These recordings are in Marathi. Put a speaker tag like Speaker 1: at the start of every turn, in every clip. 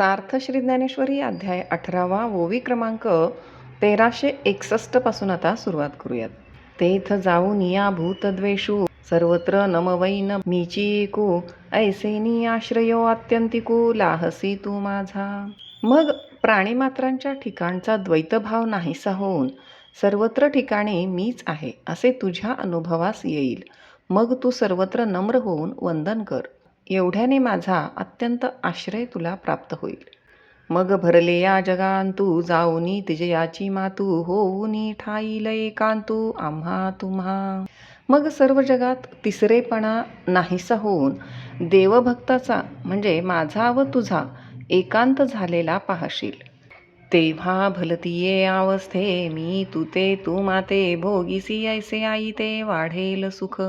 Speaker 1: सार्थ श्री ज्ञानेश्वरी अध्याय अठरावा ओवी क्रमांक तेराशे एकसष्टपासून आता सुरुवात करूयात. तेथ जाऊन या भूतद्वेषू सर्वत्र नमवैन मीची एकू ऐसेनी आश्रयो अत्यंतिकू लाहसी तू माझा. मग प्राणीमात्रांच्या ठिकाणचा द्वैतभाव नाहीसा होऊन सर्वत्र ठिकाणी मीच आहे असे तुझ्या अनुभवास येईल. मग तू सर्वत्र नम्र होऊन वंदन कर. एवढ्याने माझा अत्यंत आश्रय तुला प्राप्त होईल. मग भरले या जगांतू जाऊनी तिजयाची मातू होऊनी ठाईल एकांतू आम्हा तुम्हा. मग सर्व जगात तिसरेपणा नाहीसा होऊन देवभक्ताचा म्हणजे माझा व तुझा एकांत झालेला पाहशील. तेव्हा भलतीये अवस्थे मी तुते ते तू माते भोगीसी ऐसे आई ते वाढेल सुख.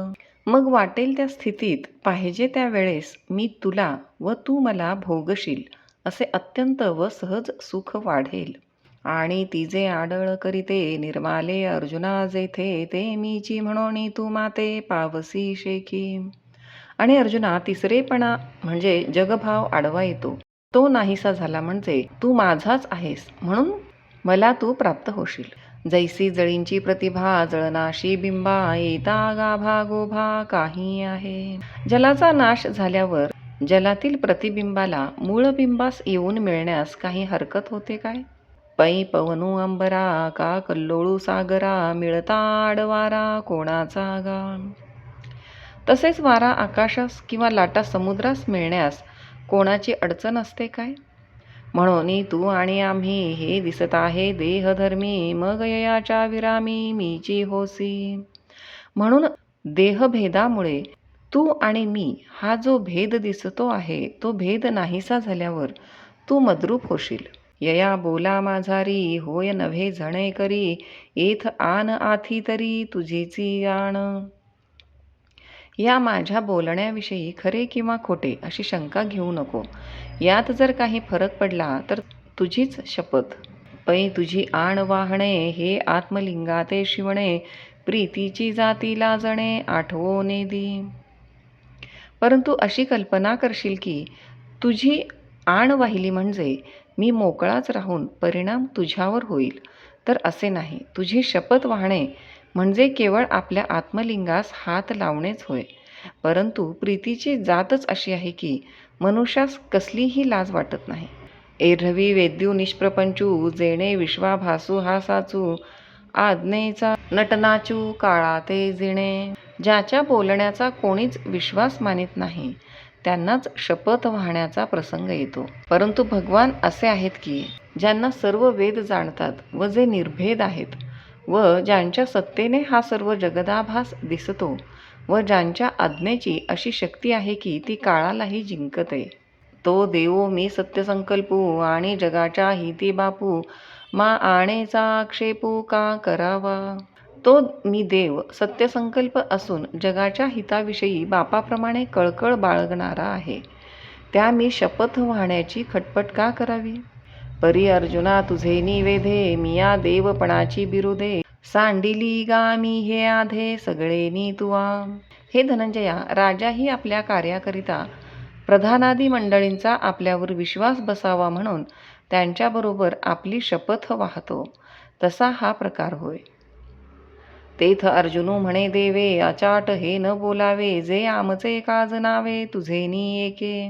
Speaker 1: मग वाटेल त्या स्थितीत पाहिजे त्या वेळेस मी तुला व तू मला भोगशील असे अत्यंत व सहज सुख वाढेल. आणि तिचे आडळ करीते निर्माले अर्जुना जेथे ते मीची म्हणून तू माते पावसी शेखी. आणि अर्जुना तिसरेपणा म्हणजे जगभाव आडवा येतो. तो नाहीसा झाला म्हणजे तू माझाच आहेस म्हणून मला तू प्राप्त होशील. जैसी जळींची प्रतिभा जळनाशी बिंबा येता गाभा गोभा काही आहे. जलाचा नाश झाल्यावर जलातील प्रतिबिंबाला मूळ बिंबास येऊन मिळण्यास काही हरकत होते काय? पै पवनू अंबरा का कल्लोळू सागरा मिळता आडवारा कोणाचा गा? तसेच वारा आकाशास किंवा लाटा समुद्रास मिळण्यास कोणाची अडचण असते काय? म्हणून तू आणि आम्ही हे दिसत आहे देहधर्मी मग ययाच्या विरामी मीची होसी. म्हणून देहभेदामुळे तू आणि मी हा जो भेद दिसतो आहे तो भेद नाहीसा झाल्यावर तू मद्रूप होशील. यया बोला माझारी होय नव्हे झणे करी एथ आन आथी तरी तुझीची आण या माझ्या बोलण्याविषयी खरे किंवा खोटे अशी शंका घेऊ नको. यात जर काही फरक पडला तर तुझीच शपथ. पै तुझी आण वाहणे हे आत्मलिंगाते शिवणे प्रीतीची जाती लाजणे आठवोने दी. परंतु अशी कल्पना करशील की तुझी आण वाहिली म्हणजे मी मोकळाच राहून परिणाम तुझ्यावर होईल. तर असे नाही. तुझी शपथ वाहणे म्हणजे केवळ आपल्या आत्मलिंगास हात लावणेच होय. परंतु प्रीतीची जातच अशी आहे की मनुष्यास कसलीही लाज वाटत नाही. एरवी वेद्यू निष्प्रपंचू जेणे विश्वाभासू हा साचू आज्ञेचा नटनाचू काळा ते जिणे ज्याच्या बोलण्याचा कोणीच विश्वास मानित नाही त्यांनाच शपथ वाहण्याचा प्रसंग येतो. परंतु भगवान असे आहेत की ज्यांना सर्व वेद जाणतात व जे निर्भेद आहेत व ज्यांच्या सत्तेने हा सर्व जगदाभास दिसतो व ज्यांच्या आज्ञेची अशी शक्ती आहे की ती काळालाही जिंकते. तो देवो मी सत्यसंकल्पू आणि जगाच्या हिती बापू मा आणेचा आक्षेपू का करावा? तो मी देव सत्यसंकल्प असून जगाच्या हिताविषयी बापाप्रमाणे कळकळ बाळगणारा आहे. त्या मी शपथ वाहण्याची खटपट का करावी? परी अर्जुना तुझे निवेधे मिया देवपणाची बिरुदे सांडिली गा मी हे आधे सगळे नी तुवा हे धनंजया राजाही आपल्या कार्याकरिता प्रधानादी मंडळींचा आपल्यावर विश्वास बसावा म्हणून त्यांच्याबरोबर आपली शपथ वाहतो. तसा हा प्रकार होय. तेथ अर्जुनू म्हणे देवे अचाट हे न बोलावे जे आमचे काज नावे तुझे नी एके.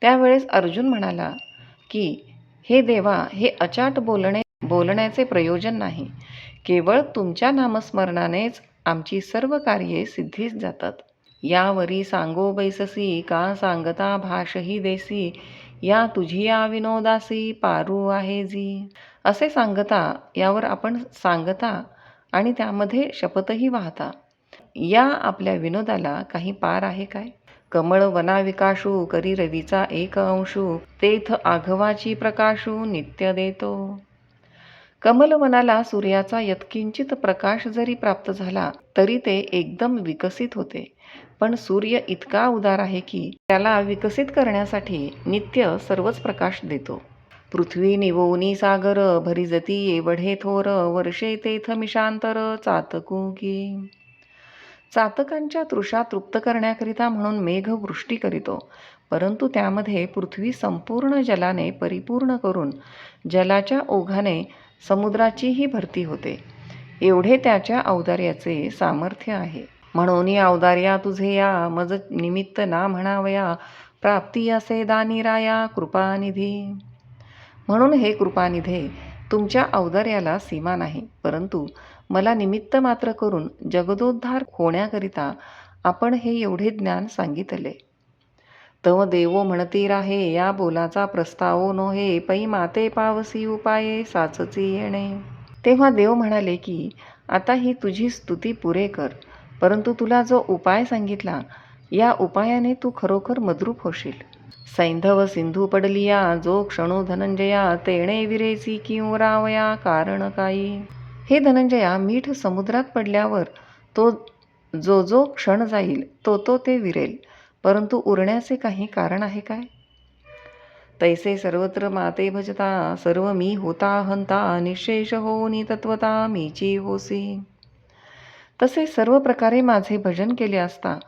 Speaker 1: त्यावेळेस अर्जुन म्हणाला की हे देवा हे अचाट बोलणे बोलण्याचे प्रयोजन नाही. केवळ तुमच्या नामस्मरणानेच आमची सर्व कार्ये सिद्धीस जातात. यावरी सांगो बैससी का सांगता भाषही देसी या तुझी या विनोदासी पारू आहे जी. असे सांगता यावर आपण सांगता आणि त्यामध्ये शपथही वाहता. या आपल्या विनोदाला काही पार आहे काय? कमळ वनाविकाशू करी रवीचा एक अंशू तेथ आघवाची प्रकाशू नित्य देतो. कमलवनाला सूर्याचा यत्किंचित प्रकाश जरी प्राप्त झाला तरी ते एकदम विकसित होते. पण सूर्य इतका उदार आहे की त्याला विकसित करण्यासाठी नित्य सर्वच प्रकाश देतो. पृथ्वी निवोनी सागर भरिजती एवढे थोर वर्षे तेथ मिशांतर चातकुगी चातकांच्या तृषा तृप्त करण्याकरिता म्हणून मेघ वृष्टी करीतो परंतु त्यामध्ये पृथ्वी संपूर्ण जलाने परिपूर्ण करून जलाच्या ओघाने समुद्राचीही भरती होते. एवढे त्याच्या औदार्याचे सामर्थ्य आहे. म्हणून औदार्या तुझे या मज निमित्त ना म्हणावया प्राप्ती असे दानिराया कृपानिधी. म्हणून हे कृपानिधे तुमच्या औदार्याला सीमा नाही परंतु मला निमित्त मात्र करून जगदोद्धार होण्याकरिता आपण हे एवढे ज्ञान सांगितले. तव देवो म्हणती राहे या बोलाचा प्रस्तावो नोहे पै माते पावसी उपाये साचची येणे. तेव्हा देव म्हणाले की आता ही तुझी स्तुती पुरे कर परंतु तुला जो उपाय सांगितला या उपायाने तू खरोखर मद्रूप होशील. सैंधव सिंधू पडलिया जो क्षणो धनंजया तेणे विरेसी किंव रावया कारण काही. हे धनंजया मीठ समुद्रात पडल्यावर तो जो जो क्षण जाईल तो तो ते विरेल. परंतु उरण्याचे काही कारण आहे काय? तैसे सर्वत्र माते भजता सर्व मी होता हंता निशेष होनी तत्वता मीची होसी. तसे सर्व प्रकारे माझे भजन केले असता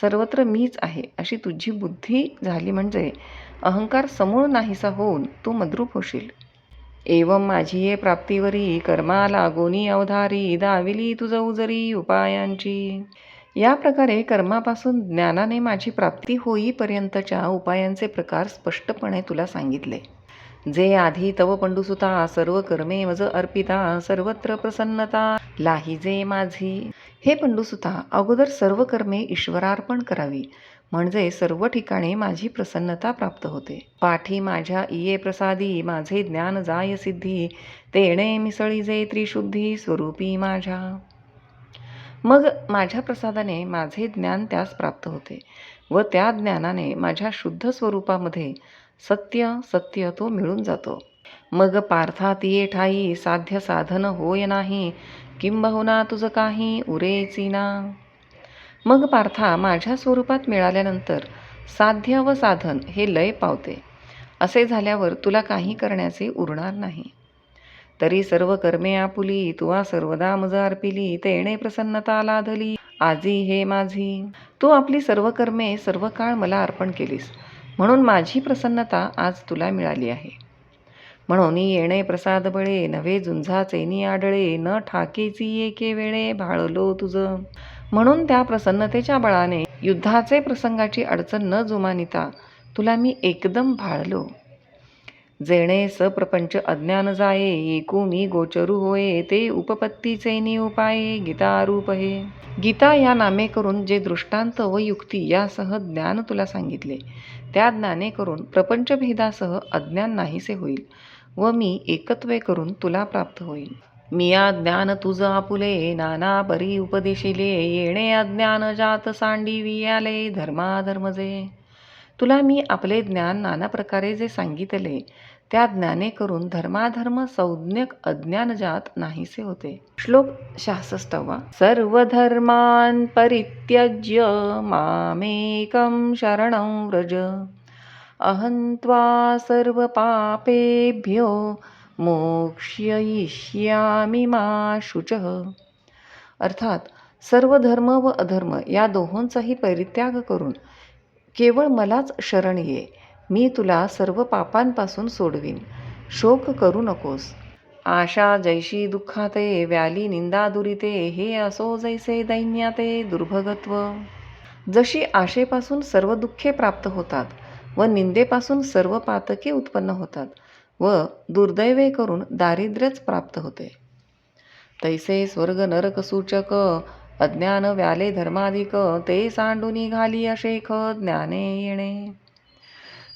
Speaker 1: सर्वत्र मीच आहे अशी तुझी बुद्धी झाली म्हणजे अहंकार समूळ नाहीसा होऊन तू मद्रूप होशील. एवं माझी ये प्राप्तीवरी कर्मा लागोनी अवधारी दाविली तुझ उजरी उपायांची. या प्रकारे कर्मापासून ज्ञानाने माझी प्राप्ती होईपर्यंतच्या उपायांचे प्रकार स्पष्टपणे तुला सांगितले. जे आधी तव पंडुसुता सर्व कर्मे मज अर्पिता सर्वत्र प्रसन्नता लाहिजे माझी. हे पंडुसुता अगोदर सर्व कर्मे ईश्वरार्पण करावी म्हणजे सर्व ठिकाणी माझी प्रसन्नता प्राप्त होते. पाठी माझ्या इये प्रसादी माझे ज्ञान जाय सिद्धी तेणे मिसळी जे त्रिशुद्धी स्वरूपी माझ्या. मग माझ्या प्रसादाने माझे ज्ञान त्यास प्राप्त होते व त्या ज्ञानाने माझ्या शुद्ध स्वरूपामध्ये सत्य सत्य तो मिळून जातो. मग पार्था तिये ठाई साध्य साधन होय नाही किंबहुना तुझं काही उरेची ना मग पार्था माझ्या स्वरूपात मिळाल्यानंतर साध्य व साधन हे लय पावते. असे झाल्यावर तुला काही करण्याचे उरणार नाही. तरी सर्व कर्मे आपुली तुवा सर्वदा मज अर्पिली तेणे प्रसन्नता लाधली आजी हे माझी. तू आपली सर्व कर्मे सर्व काळ मला अर्पण केलीस. म्हणून माझी प्रसन्नता आज तुला मिळाली आहे. म्हणून येणे प्रसाद बळे नवे नव्हे झुंझाचेनी आडळे न ठाकेची एके वेळे भाळलो तुझं. म्हणून त्या प्रसन्नतेच्या बळाने युद्धाचे प्रसंगाची अडचण न जुमानिता तुला मी एकदम भाळलो. जेणे सप्रपंच अज्ञान जाये एकू मी गोचरू होये ते उपपत्तीचे नि उपाये गीतारूप हे गीता या नामे करून जे दृष्टांत व युक्ती यासह ज्ञान तुला सांगितले त्या ज्ञाने करून प्रपंचभेदासह अज्ञान नाहीसे होईल व मी एकत्वे करून तुला प्राप्त होईल मिया ज्ञान तुझ आपुले नाना परी उपदेशिले येणे अज्ञान जात सांडी वियाले धर्माधर्मजे. तुला मी आपले ज्ञान नाना प्रकारे जे सांगितले त्या ज्ञाने करून धर्माधर्म संज्ञक अज्ञानजात नाहीसे होते. श्लोक शहासष्टवा सर्व धर्मान परित्यज्य मामेकं शरणं व्रज. अहंत्वा सर्व पापेभ्यो मोक्ष्ययिष्यामि मा शुच. अर्थात सर्व धर्म व अधर्म या दोहोंचाही परित्याग करून केवळ मलाच शरण ये. मी तुला सर्व पापांपासून सोडवीन. शोक करू नकोस. आशा जैशी दुःखाते व्याली निंदा दुरिते हे असो जैसे दैन्याते दुर्भगत्व. जशी आशेपासून सर्व दुःखे प्राप्त होतात व निंदेपासून सर्व पातके उत्पन्न होतात व दुर्दैवे करून दारिद्र्यच प्राप्त होते. तैसे स्वर्ग नरक सूचक अज्ञान व्याले धर्माधिक ते सांडूनी घाली अशेख ज्ञाने येणे.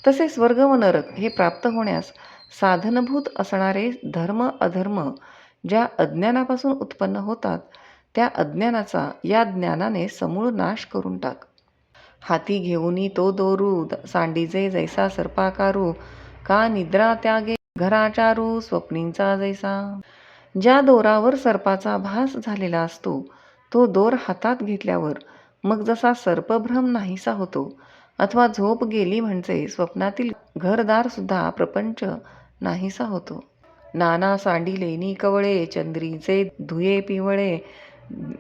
Speaker 1: तसे स्वर्ग व नरक हे प्राप्त होण्यास साधनभूत असणारे धर्म अधर्म ज्या अज्ञानापासून उत्पन्न होतात त्या अज्ञानाचा या ज्ञानाने समूळ नाश करून टाक. हाती घेऊनी तो दोरू सांडीजे जैसा सर्पाकारू का निद्रा त्यागे घराचारू स्वप्नींचा जैसा. ज्या दोरावर सर्पाचा भास झालेला असतो तो दोर हातात घेतल्यावर मग जसा सर्पभ्रम नाहीसा होतो अथवा झोप गेली म्हणजे स्वप्नातील घरदारसुद्धा प्रपंच नाहीसा होतो. नाना सांडी लेनी कवळे चंद्रीचे धुये पिवळे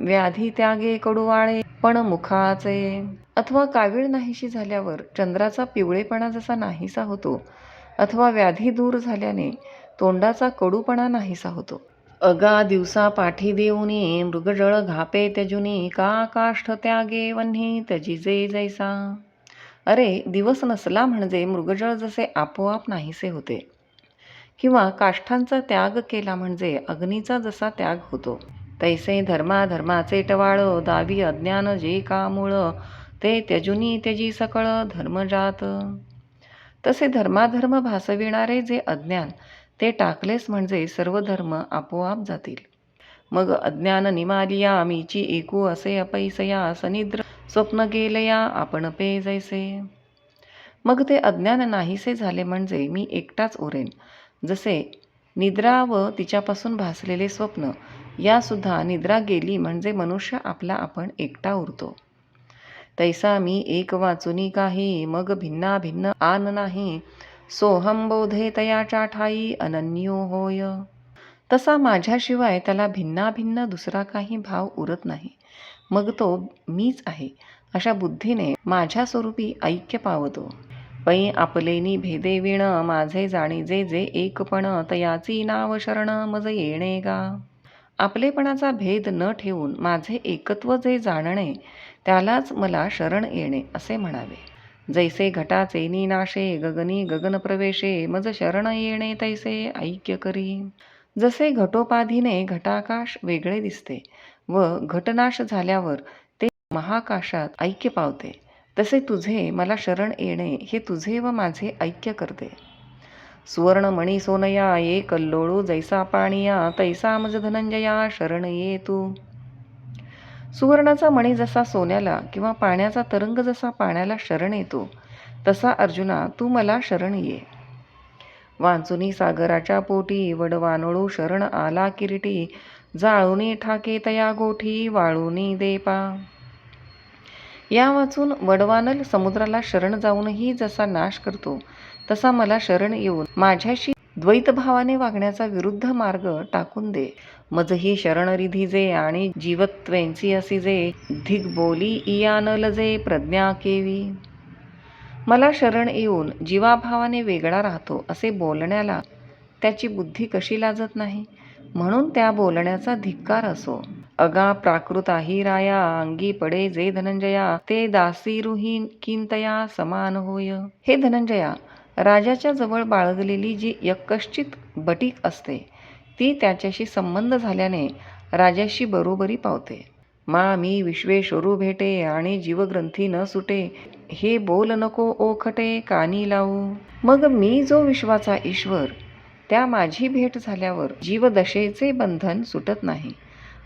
Speaker 1: व्याधी त्यागे कडुवाळे पण मुखाचे. अथवा कावीळ नाहीशी झाल्यावर चंद्राचा पिवळेपणा जसा नाहीसा होतो अथवा व्याधी दूर झाल्याने तोंडाचा कडूपणा नाहीसा होतो. अगा दिवसा पाठी देऊनी मृगजळ घापे त्यजुनी का काष्ठ त्यागे वन्ही जे जैसा. अरे दिवस नसला म्हणजे मृगजळ जसे आपोआप नाहीसे होते. किंवा काष्ठांचा त्याग केला म्हणजे अग्नीचा जसा त्याग होतो. तैसे धर्माधर्माचे टवाळ दावी अज्ञान जे का मूळ ते त्यजुनी त्यजी सकळ धर्मजात. तसे धर्माधर्म भासविणारे जे अज्ञान ते टाकलेस म्हणजे सर्व धर्म आपोआप जातील. मग अज्ञान निमालिया मीची एकू असे अपैसया सनिद्र स्वप्न गेलया आपण पे जैसे. मग ते अज्ञान नाहीसे झाले म्हणजे मी एकटाच उरेन. जसे निद्रा व तिच्यापासून भासलेले स्वप्न यासुद्धा निद्रा गेली म्हणजे मनुष्य आपला आपण एकटा उरतो. तैसा मी एक वाचुनी काही मग भिन्ना भिन्न आन नाही सोहम बोधे तयाच्या ठाई अनन्यो होय। तसा माझ्याशिवाय त्याला भिन्नाभिन्न दुसरा काही भाव उरत नाही. मग तो मीच आहे अशा बुद्धीने माझ्या स्वरूपी ऐक्य पावतो. पै आपलेनी भेदे विण माझे जाणीजे जे एकपण तयाची नाव शरण मज येणे गा. आपलेपणाचा भेद न ठेवून माझे एकत्व जे जाणणे त्यालाच मला शरण येणे असे म्हणावे. जैसे घटाचे नाशे गगनी गगन प्रवेशे मज शरण येणे तैसे ऐक्य करी. जसे घटोपाधीने घटाकाश वेगळे दिसते व घटनाश झाल्यावर ते महाकाशात ऐक्य पावते. तसे तुझे मला शरण येणे हे तुझे व माझे ऐक्य करते. सुवर्ण मणी सोनया ये कल्लोळू जैसा पाणिया तैसा मज धनंजया शरण ये तू. सुवर्णाचा मणी जसा सोन्याला किंवा पाण्याचा तरंग जसा पाण्याला शरण येतो तसा अर्जुना तू मला शरण ये. वांचुनी सागराच्या पोटी वडवानोळू शरण आला किरीटी. जाळूनी ठाके तया गोठी वाळूनी देपा या वाचून वडवानल समुद्राला शरण जाऊनही जसा नाश करतो तसा मला शरण येऊन माझ्याशी द्वैतभावाने वागण्याचा विरुद्ध मार्ग टाकून दे. मजही शरणरिधी जे आणि जीवत्वेंची असी जे धिग बोली इयान लजे प्रज्ञा केवी. मला शरण येऊन जीवाभावाने वेगळा राहतो असे बोलण्याला त्याची बुद्धी कशी लाजत नाही? म्हणून त्या बोलण्याचा धिक्कार असो. अगा प्राकृताही राया अंगी पडे जे धनंजया ते दासी रुही किंतया समान होय. हे धनंजया राजाच्या जवळ बाळगलेली जी यक्कश्चित बटीक असते ती त्याच्याशी संबंध झाल्याने राजाशी बरोबरी पावते. मा मी विश्वेश्वरू भेटे आणि जीवग्रंथी न सुटे हे बोल नको ओखटे कानी लावू. मग मी जो विश्वाचा ईश्वर त्या माझी भेट झाल्यावर जीवदशेचे बंधन सुटत नाही.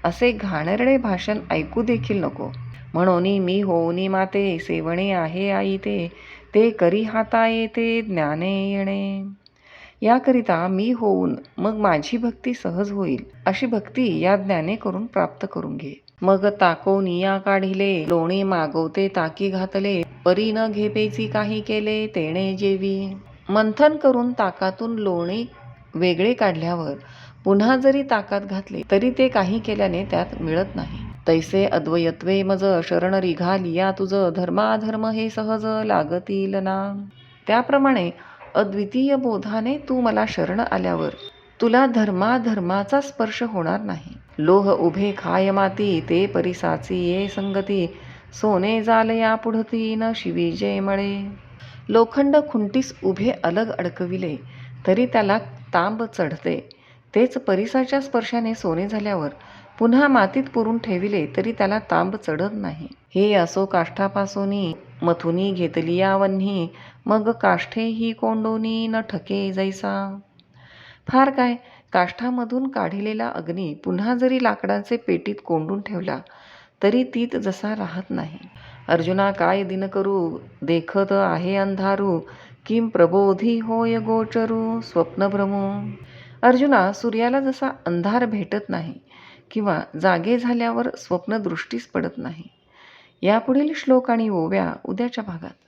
Speaker 1: असे घाणेरडे भाषण ऐकू देखील नको. म्हणून मी होऊनी माते सेवणे आहे आई ते. ते करी हाता येते ज्ञाने येणे. याकरिता मी होऊन मग माझी भक्ती सहज होईल अशी भक्ती या ज्ञाने करून प्राप्त करून घे. मग ताको निया काढिले लोणी मागवते ताकी घातले परी न घेपेची काही केले तेणे जेवी. मंथन करून ताकातून लोणी वेगळे काढल्यावर पुन्हा जरी ताकात घातले तरी ते काही केल्याने त्यात मिळत नाही. तैसे अद्वयत्वे मज शरण रिघा लिया तुझं धर्माधर्म हे सहज लागतील ना. त्याप्रमाणे अद्वितीय बोधाने तू मला शरण आल्यावर तुला धर्माधर्माचा स्पर्श होणार नाही. लोह उभे खाय माती ते परिसाची ये संगती. सोने जाल या पुढती न शिवीजे मळे. लोखंड खुंटीस उभे अलग अडकविले तरी त्याला तांब चढते. तेच परिसाच्या स्पर्शाने सोने झाल्यावर पुन्हा मातीत पुरून ठेविले तरी त्याला तांब चढत नाही. हे असो काष्ठापासून मथुनी घेतली वन्ही मग काष्ठे ही कोंडोनी न ठके जैसा. फार काय काष्ठामधून काढलेला अग्नी पुन्हा जरी लाकडाचे पेटीत कोंडून ठेवला तरी तीत जसा राहत नाही. अर्जुना काय दिन करू देखत आहे अंधारू किम प्रबोधी होय गोचरू स्वप्नभ्रमू. अर्जुना सूर्याला जसा अंधार भेटत नाही किंवा जागे झाल्यावर स्वप्नदृष्टीस पडत नाही. यापुढील श्लोक आणि ओव्या उद्याच्या भागात.